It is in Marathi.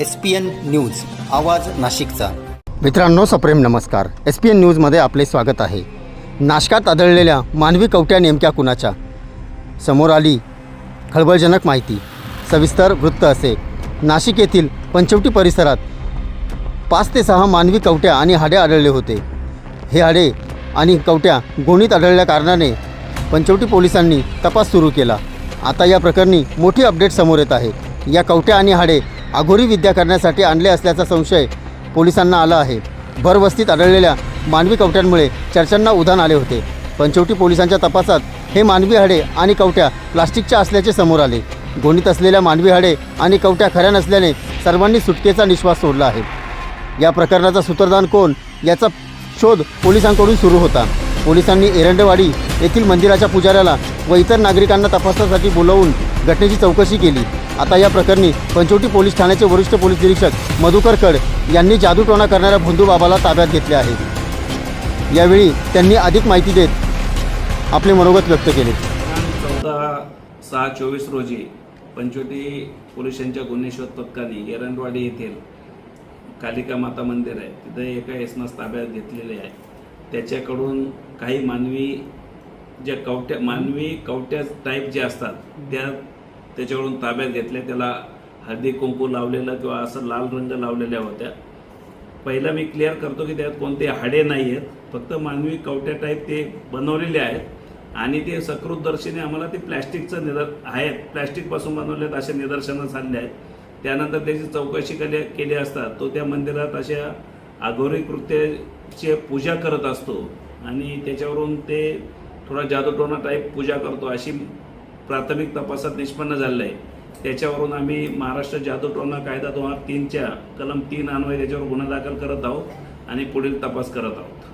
एस पी एन न्यूज आवाज नाशिकचा. मित्रांनो सप्रेम नमस्कार. एस पी एन न्यूजमध्ये आपले स्वागत आहे. नाशकात आढळलेल्या मानवी कवट्या नेमक्या कुणाच्या? समोर आली खळबळजनक माहिती. सविस्तर वृत्त असे. नाशिक येथील पंचवटी परिसरात पाच ते सहा मानवी कवट्या आणि हाडे आढळले होते. हे हाडे आणि कवट्या गोणीत आढळल्या कारणाने पंचवटी पोलिसांनी तपास सुरू केला. आता या प्रकरणी मोठी अपडेट समोर येत आहे. या कवट्या आणि हाडे अघोरी विद्या करण्यासाठी आणले असल्याचा संशय पोलिसांना आला आहे. भरवस्तीत आढळलेल्या मानवी कवट्यांमुळे चर्चांना उधाण आले होते. पंचवटी पोलिसांच्या तपासात हे मानवी हाडे आणि कवट्या प्लास्टिकच्या असल्याचे समोर आले. गोणीत असलेल्या मानवी हाडे आणि कवट्या खऱ्या नसल्याने सर्वांनी सुटकेचा निश्वास सोडला आहे. या प्रकरणाचा सूत्रदान कोण याचा शोध पोलिसांकडून सुरू होता. पोलिसांनी एरंडवाडी येथील मंदिराच्या पुजाऱ्याला व इतर नागरिकांना तपासासाठी बोलवून घटनेची चौकशी केली. आता या प्रकरणी पंचवटी पोलीस ठाण्याचे वरिष्ठ पोलीस निरीक्षक मधुकर कड यांनी जादूटोणा करणाऱ्या भोंदूबाबाला ताब्यात घेतले आहे. यावेळी त्यांनी अधिक माहिती देत आपले मनोगत व्यक्त केले. चौदा सहा चोवीस रोजी पंचवटी पोलिसांच्या गुन्हे शोध पथकाने एरंडवाडी येथील कालिका माता मंदिर आहे. तिथे एका एसनास ताब्यात घेतलेले आहे. त्याच्याकडून काही मानवी ज्या कवट्या मानवी कवट्या टाईप जे असतात त्या त्याच्याकडून ताब्यात घेतल्या त्याला हळदी कुंकू लावलेलं किंवा असं लाल रंग लावलेल्या होत्या. पहिला मी क्लिअर करतो की त्यात कोणते हाडे नाही आहेत. फक्त मानवी कवट्या टाईप ते बनवलेले आहेत. आणि ते सकृतदर्शीने आम्हाला ते प्लॅस्टिकचं निदर आहेत. प्लॅस्टिकपासून बनवलेत असे निदर्शनं झालेले आहेत. त्यानंतर त्याची चौकशी केली केली असता तो त्या मंदिरात अशा आघोरी कृत्याची पूजा करत असतो. आणि त्याच्यावरून ते थोडा जादूटोना टाईप पूजा करतो. अशी प्राथमिक तपासात निष्पन्न झालेलं आहे त्याच्यावरून आम्ही महाराष्ट्र जादू टोना कायदा दोन हजार तीनच्या कलम तीन अन्वये त्याच्यावर गुन्हा दाखल करत आहोत आणि पुढील तपास करत आहोत.